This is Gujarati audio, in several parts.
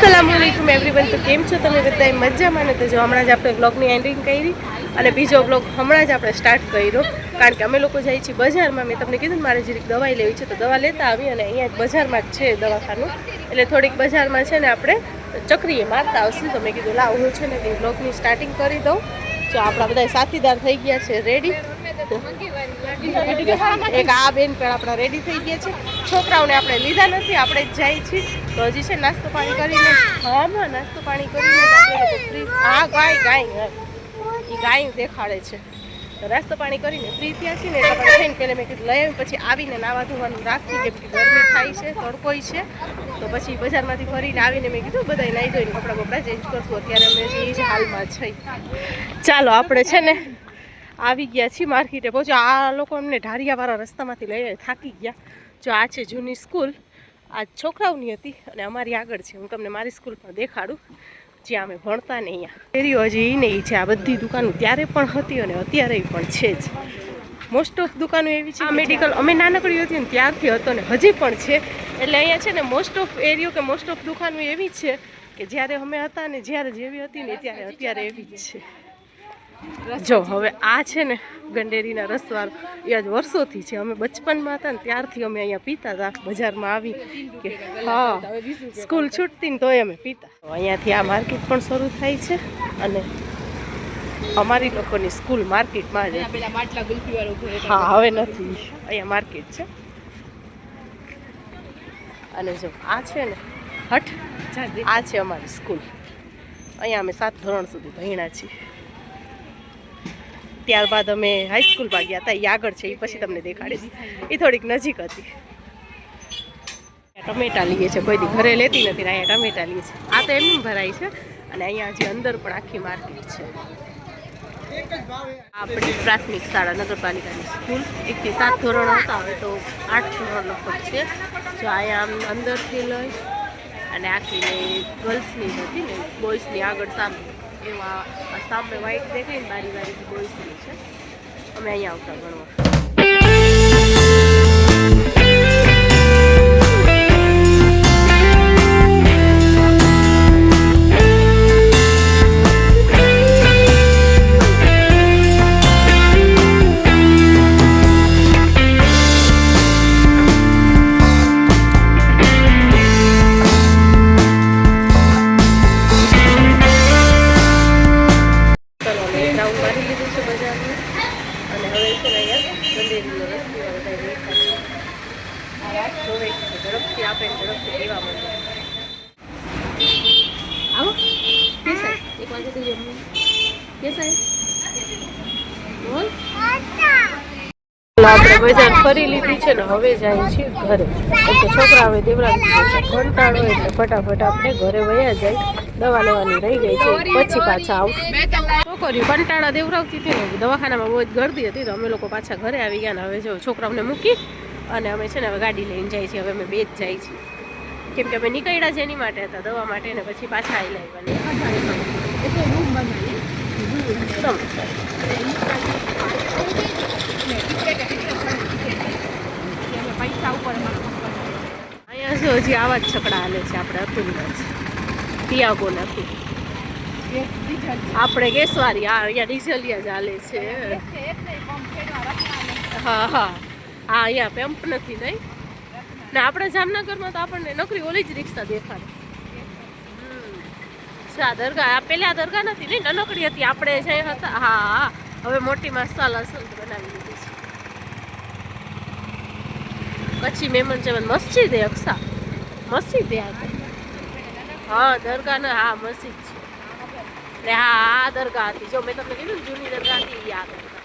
અસલામ વાલેકુમ એવરીવન તો કેમ છો તમે બધા મજામાં ને? તો જો, હમણાં જ આપણે બ્લોગની એન્ડિંગ કરી અને બીજો બ્લોગ હમણાં જ આપણે સ્ટાર્ટ કર્યો. કારણ કે અમે લોકો જઈએ છીએ બજારમાં. મેં તમને કીધું મારે જરીક દવાઈ લેવી છે, તો દવા લેતા આવી અને અહીંયા બજારમાં જ છે દવાખાનું. એટલે થોડીક બજારમાં છે ને આપણે ચક્રીએ મારતા આવશું. તો મેં કીધું, લાવ, હું છે ને બ્લોગની સ્ટાર્ટિંગ કરી દઉં. જો, આપણા બધા સાથીદાર થઈ ગયા છે રેડી એક આ બેન પણ આપણા રેડી થઈ ગયા છે. છોકરાઓને આપણે લીધા નથી આપણે જ જાય છીએ. તો હજી છે નાસ્તો પાણી કરીને. હા નાસ્તો પાણી કરીને હા ગાય ગાય. એ ગાય દેખાડે છે. નાસ્તો પાણી કરીને ફ્રી થયા છીએ ને એટલે આપણે થઈને પહેલાં મેં કીધું લઈ પછી આવીને નાવા ધોવાનું રાખી કેમ કે ગરમી થાય છે તડકોય છે. તો પછી બજારમાંથી ફરીને આવીને મેં કીધું બધાય નાહી ધોઈને કપડાં બપડા ચેન્જ કરશું. અત્યારે અમે જ હાલમાં છે ચાલો આપણે છે ને આવી ગયા છીએ માર્કેટે. પહોંચો આ લોકો અમને ઢારિયાવાળા રસ્તામાંથી લઈ થાકી ગયા. જો આ છે જૂની સ્કૂલ આ છોકરાઓની હતી અને અમારી આગળ છે. હું તમને મારી સ્કૂલ પણ દેખાડું. જ્યાં અમે ભણતા ને અહીંયા. ફેરીઓ હજી એ ને એ છે. આ બધી દુકાનો ત્યારે પણ હતી અને અત્યારે પણ છે જ. મોસ્ટ ઓફ દુકાનો એવી છે મેડિકલ અમે નાનકડી હતી ને ત્યારથી હતો ને હજી પણ છે. એટલે અહીંયા છે ને મોસ્ટ ઓફ એરિયો કે મોસ્ટ ઓફ દુકાનો એવી જ છે કે જ્યારે અમે હતા ને જ્યારે જેવી હતી ને ત્યારે અત્યારે એવી જ છે. જો હવે આ છે ને ગંડેરીના રસવાળો એ આજ વર્ષોથી છે. અમે બચપનમાં હતા ને ત્યારથી અમે અહીંયા પીતા હતા. બજારમાં આવી કે હા સ્કૂલ છૂટતી ને તોય અમે પીતા. અહીંયાથી આ માર્કેટ પણ શરૂ થાય છે અને અમારી લોકોની સ્કૂલ માર્કેટમાં જ હા હવે નથી. અહીંયા માર્કેટ છે. અને જો આ છે ને હઠ. આ છે અમારી સ્કૂલ. અહીંયા અમે સાત ધોરણ સુધી ભણ્યા છીએ. ત્યારબાદ અમે હાઈસ્કૂલમાં ગયા હતા. એ આગળ છે એ પછી તમને દેખાડીશ. એ થોડીક નજીક હતી. ટમેટા લઈએ છે, કોઈ દી ઘરે લેતી નથી અહીંયા ટમેટા લઈએ છે. આ તો એમ ભરાય છે અને અહીંયા હજી અંદર પણ આખી માર્કેટ છે. આપણી પ્રાથમિક શાળા નગરપાલિકાની સ્કૂલ એકથી સાત ધોરણ હતા, હવે તો આઠ ધોરણ લગભગ છે. જો અહીંયા આમ અંદરથી લઈ અને આખી ગર્લ્સની હતી ને બોയ്સની આગળ સામે. એવા સામે વ્હાઈટ દેખાય ને બારી બારી બોയ്સની છે. અમે અહીંયા આવતા ભણવા આપણે બજાર ફરી લીધી છે ને હવે જાય છે ઘરે. એટલે છોકરા હવે દીધું કંટાળો એટલે ફટાફટ આપણે ઘરે વયા જાય. દવા લેવાની રહી ગઈ છે. પછી પાછા આવું છોકરીઓ કંટાળા દેવરાવતી હતી ને દવાખાનામાં બહુ જ ગરદી હતી તો અમે લોકો પાછા ઘરે આવી ગયા ને હવે જો છોકરાઓને મૂકી અને અમે છે ને હવે ગાડી લઈને જાય છીએ. હવે અમે બે જ જાય છીએ. કેમ કે અમે નીકળ્યા છે એની માટે હતા દવા માટે ને પછી પાછા આવી લાવવાની પૈસા ઉપર અહીંયા જો હજી આવા જ છકડા હાલે છે આપણે અતુલના જ. નથી આપણે કેસવારી, આ અહીંયા ડીઝલિયા જ હાલે છે. હા હા. હા અહીંયા પેમ્પ નથી નહીં. ને આપણે જામનગરમાં તો આપણને નોકરી ઓલી જ રિક્ષા દેખાડે. આ દરગાહ પેલા દરગાહ નથી નહીં નાનકડી હતી. આપણે જે હતા, હા, હવે મોટી મસાલા અસલ બનાવી દીધી છે. પછી મેમન છે મસ્જિદ અક્ષા મસ્જિદ હા દરગાહ. ને હા, મસ્જિદ છે. ને હા, આ દરગાહ હતી. જો મેં તમને કીધું ને, જૂની દરગાહ હતી આ દરગાહ.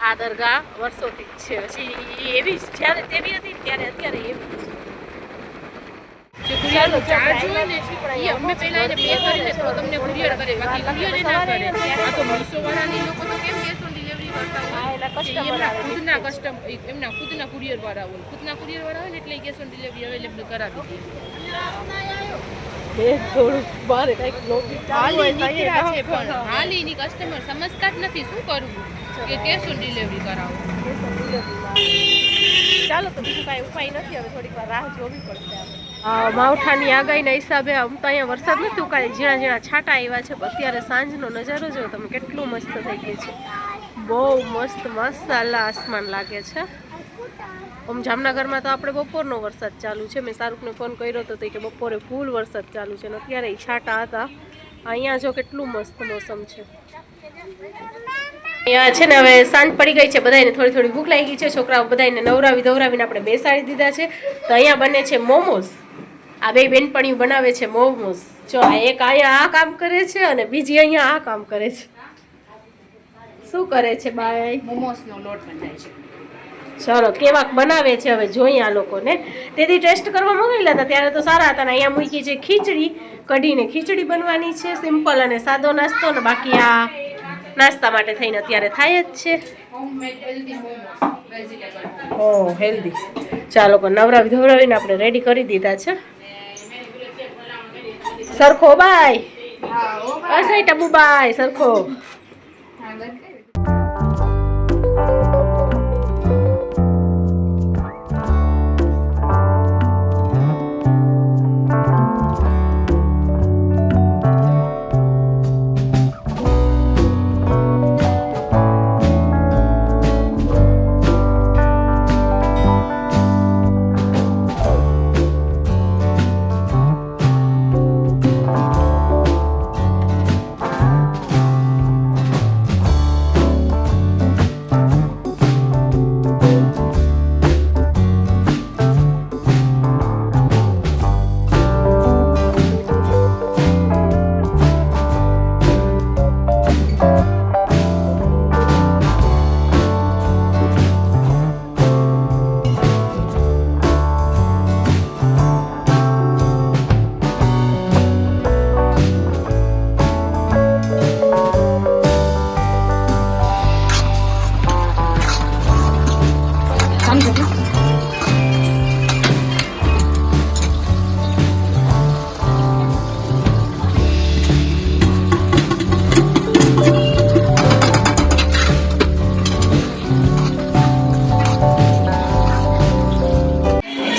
આ દરગાહ વર્ષોથી જ છે. પછી એવી જ્યારે તેવી હતી ત્યારે અત્યારે એવી છે ચાલો ચાર્જ હોય ને ઈ અમે પહેલા એને પે કરીને તો તમને કુરિયર કરે બાકી કુરિયર ના કરે. આ તો મીશો વાળાની લોકો તો કેમ કેશ ઓન ડિલિવરી કરતા હોય? એના કે customer એમના ખુદના કસ્ટમ એમના ખુદના કુરિયર વાળા હોય. ખુદના કુરિયર વાળા હોય ને એટલે કેશ ઓન ડિલિવરી અવેલેબલ કરાવી દે. બે થોડું બારે કંઈક લોબી ચાલુ છે પણ હાલ એની કસ્ટમર સમજતા જ નથી શું કરવું. કે કેશ ઓન ડિલિવરી કરાવો. ચાલો તો બીજું કાંઈ ઉપાય નથી હવે થોડીક વાર રાહ જોવી પડશે આપણે. માવઠાની આગાહીના હિસાબે આમ તો અહીંયા વરસાદ નથી ઉકાળી, ઝીણા ઝીણા છાંટા આવ્યા છે અત્યારે સાંજનો નજારો જો તમે કેટલું મસ્ત થઈ ગયું છે. બહુ મસ્ત મસાલા આસમાન લાગે છે. આમ જામનગરમાં તો આપણે બપોરનો વરસાદ ચાલુ છે. મેં શાહરૂખને ફોન કર્યો હતો કે બપોરે ફૂલ વરસાદ ચાલુ છે, અને અત્યારે છાંટા હતા. અહીંયા જો કેટલું મસ્ત મોસમ છે. છે ને હવે સાંજ પડી ગઈ છે બધાને થોડી થોડી ભૂખ લાગી છે. છોકરાઓ બધાને નવરાવી ધવરાવીને આપણે બેસાડી દીધા છે. તો અહીંયા બને છે મોમોસ આ બે બેનપણી બનાવે છે મોમોસ જો આ એક અહીંયા આ કામ કરે છે અને બીજી અહીંયા આ કામ કરે છે. શું કરે છે બાય? મોમોસનો લોટ બનાવે છે. ચલો કેવાક બનાવે છે હવે જોઈએ આ લોકોને. તેથી ટેસ્ટ કરવા મોકલેલા હતા ત્યારે તો સારા હતા ને અહીંયા મૂકી છે ખીચડી કઢીને ખીચડી બનવાની છે સિમ્પલ અને સાદો નાસ્તો ને બાકી આ નાસ્તા માટે થઈને અત્યારે થાય જ છે. ઓ હેલ્ધી ચાલો નવરાવી ધોવરાવીને આપણે રેડી કરી દીધા છે. સરખો બાય. અસાઈ ટબુ બાય સરખો.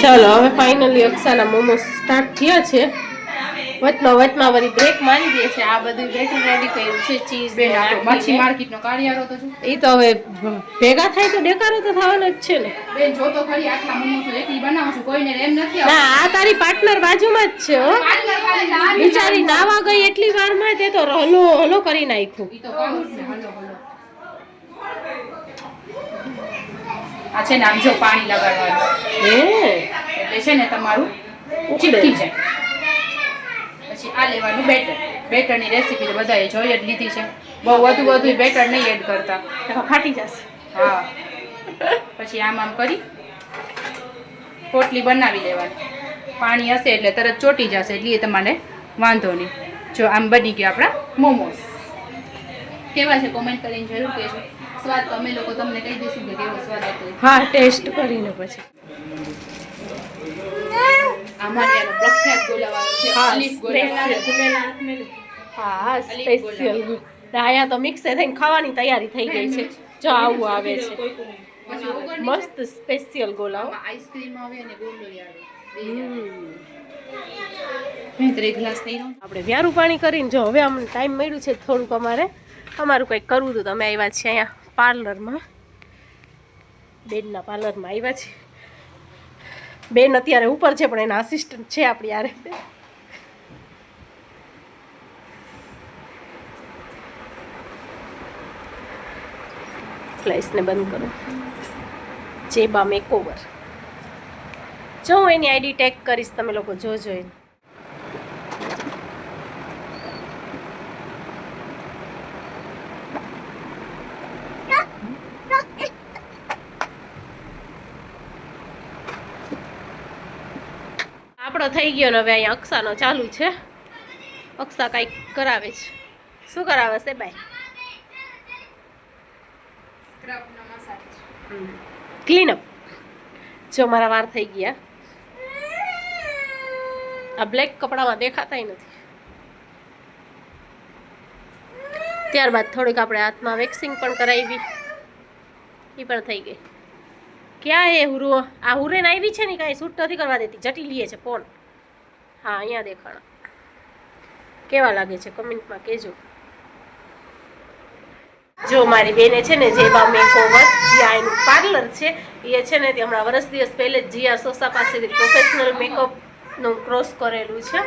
ચાલો હવે ફાઇનલી અક્ષાના મોમોસ સ્ટાર્ટ થયા છે. વચમાં વચમાં વળી બ્રેક મારી દે છે આ બધું બેટર રેડી કર્યું છે ચીઝ બે માછી માર્કેટનો કાર્યારો તો એ તો હવે ભેગા થાય તો દેખાડો તો થવાનો જ છે ને. બેન જો તો ખરી આટલા મોમોસો એકલી બનાવું છું કોઈને એમ નથી ના આ તારી પાર્ટનર બાજુમાં જ છે હો. બિચારી નાવા ગઈ એટલી વારમાં તે તો હલો હલો કરી નાખ્યું. ઈ તો હલો હલો. આ છે નામ જો પાણી લગાડવાનું. હે? એટલે છે ને તમારું. ચીપકી જાય. પછી આ લેવાનું બેટર. બેટરની રેસીપી તો બધાએ જોઈ જ લીધી છે. બહુ વધુ વધુ બેટર નહીં એડ કરતા. ફાટી જશે. હા. પછી આમ આમ કરી પોટલી બનાવી લેવાની. પાણી હશે એટલે તરત ચોટી જશે એટલે એ તમારે વાંધો નહીં. જો આમ બની ગયા આપણા મોમોસ. કેવા છે કોમેન્ટ કરીને જરૂર કહેજો. સ્વાદ તો અમે લોકો તમને કહી દઈશું કે કેવો સ્વાદ હતો હા ટેસ્ટ કરીને પછી. આ પ્રખ્યાત ગોલાવાળો છે હા, અલીફ ગોલાવાળો. હા સ્પેશિયલ આયા તો મિક્સે થઈને ખાવાની તૈયારી થઈ ગઈ છે જો આવું આવે છે મસ્ત સ્પેશિયલ ગોલાઓ આઈસ્ક્રીમ આવે અને આવે આપણે વ્યારું પાણી કરીને જો હવે અમને ટાઈમ મળ્યું છે થોડુંક અમારે અમારું કંઈક કરવું હતું તમે આવ્યા છીએ અહીંયા પાર્લરમાં બેનના પાર્લરમાં આવ્યા છીએ બેન અત્યારે ઉપર છે, પણ એના આસિસ્ટન્ટ છે આપણી યારે ફ્લેશને બંધ કરો. જેબા મેકઓવર જો હું એની આઈડી ટેગ કરીશ, તમે લોકો જોજો એને આપણો થઈ ગયો ને હવે અહીંયા અક્ષાનો ચાલુ છે. અક્ષા કાંઈક કરાવે છે. શું કરાવે છે ભાઈ સ્ક્રબનો મસાજ. ક્લીન અપ જો મારા વાર થઈ ગયા. આ બ્લેક કપડામાં દેખાતાય નથી. ત્યારબાદ થોડીક આપણે હાથમાં વેક્સિંગ પણ કરાવી. એ પણ થઈ ગઈ. ક્યાં હે હુરો આ હુરેન આવી છે ને કાંઈ? શૂટ નથી કરવા દેતી. જટી લીએ છે ફોન. હા, અહીંયા દેખાણા. કેવા લાગે છે? કમેન્ટમાં કહેજો. જો મારી બેને છે ને જેવા મેકઓવર જ્યાં એનું પાર્લર છે, એ છે ને તે હમણાં વર્ષ દિવસ પહેલે જ જીયા સોસા પાસેથી પ્રોફેશનલ મેકઅપનું ક્રોસ કરેલું છે.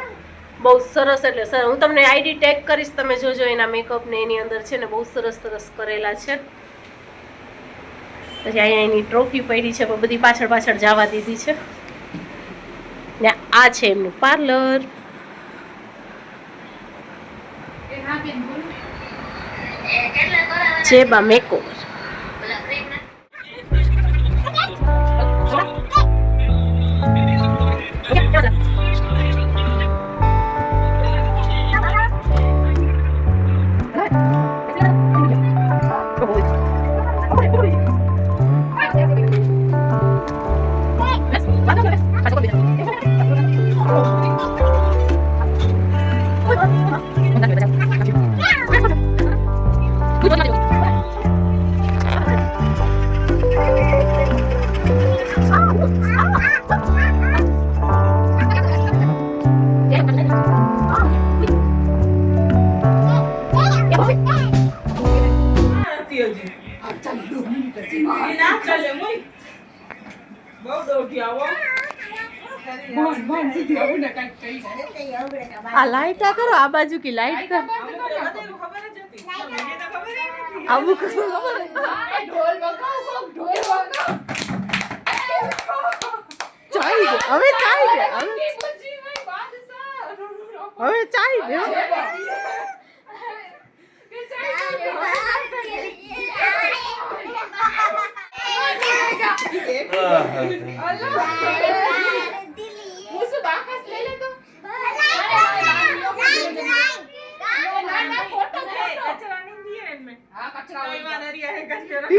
બહુ સરસ એટલે સર, હું તમને આઈડી ટેગ કરીશ, તમે જોજો એના મેકઅપને એની અંદર છે ને બહુ સરસ સરસ કરેલા છે. પછી અહીંયા એની ટ્રોફી પડી છે, પણ બધી પાછળ પાછળ જવા દીધી છે. ને આ છે એમનું પાર્લર આ લાઈટ આ કરો, આ બાજુ કી લાઈટ का આવું ખબર? ઢોલ વગાવ ઢોલ વગાવ હવે. દે હવે કે પછી ભાઈ બાદશાહ હવે ચાઈ દે હો. કે ચાલ હું શું બાકસ લઈ લે તો ના ના ફોટો ફોટો હા કચરા હોય કચરામાં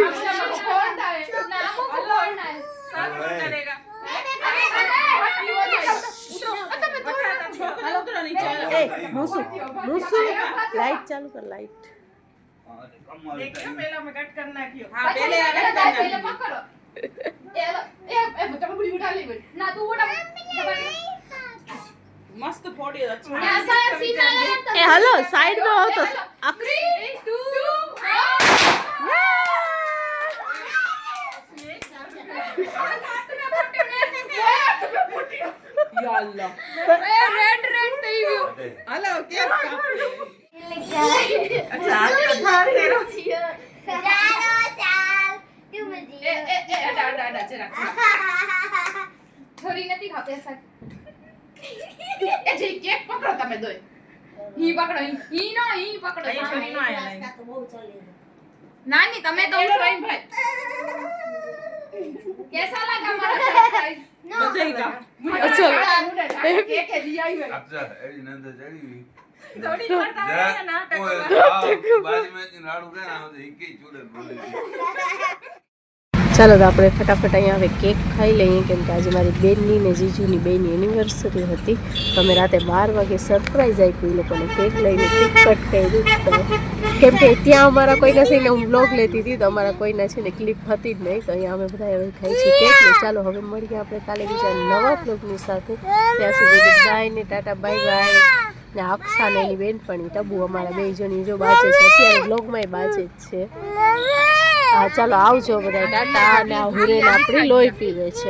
ફોન મસ્ત ફોડી એ હલો સાઈડમાં આવતો તો યાલ્લા રેડ રેડ થઈ ગયું. હાલો કેમ કાપી એ એ એ અડા અડા અડા જરા છોરી નથી ખાતે સાહેબ એ જે કેક પકડો તમે દોય ઈ પકડો. ઈ ઈ નો ઈ પકડો. અહીં છોરી નો. આયા નાની તમે તો ભાઈ. ભાઈ. કેસા લાગા મારા સરપ્રાઈઝ નો કા અચ્છા. કેક એ લઈ આવ્યો અચ્છા એવી નંદ ચડી થોડી બાજુ મેં રાડું કે ના તો જોડે જ બોલે. ચાલો તો આપણે ફટાફટ અહીંયા હવે કેક ખાઈ લઈએ, કેમ કે આજે મારી બેનની ને જીજુની બેની એનિવર્સરી હતી. તો અમે રાતે બાર વાગે સરપ્રાઈઝ આપ્યું એ લોકોને કેક લઈને કેક કટ કરી કેમ કે ત્યાં અમારા કોઈના છે ને, હું બ્લોગ લેતી હતી, તો અમારા કોઈના છે ને ક્લિપ હતી જ નહીં. તો અહીંયા અમે બધા હવે ખાઈ છીએ કેક. ને ચાલો હવે મળીએ આપણે કાલે બીજા નવા બ્લોગની સાથે. ત્યાં સુધી બાય ને ટાટા બાય બાય ને અક્ષા ને એની બેનપણી, ટબુ અમારા બે જણી જો બાજે છે. અત્યારે બ્લોગમાં બાજે જ છે. ચાલો આવજો બધા. ટાટા અને આ હુરેન આપણી લોહી પીવે છે.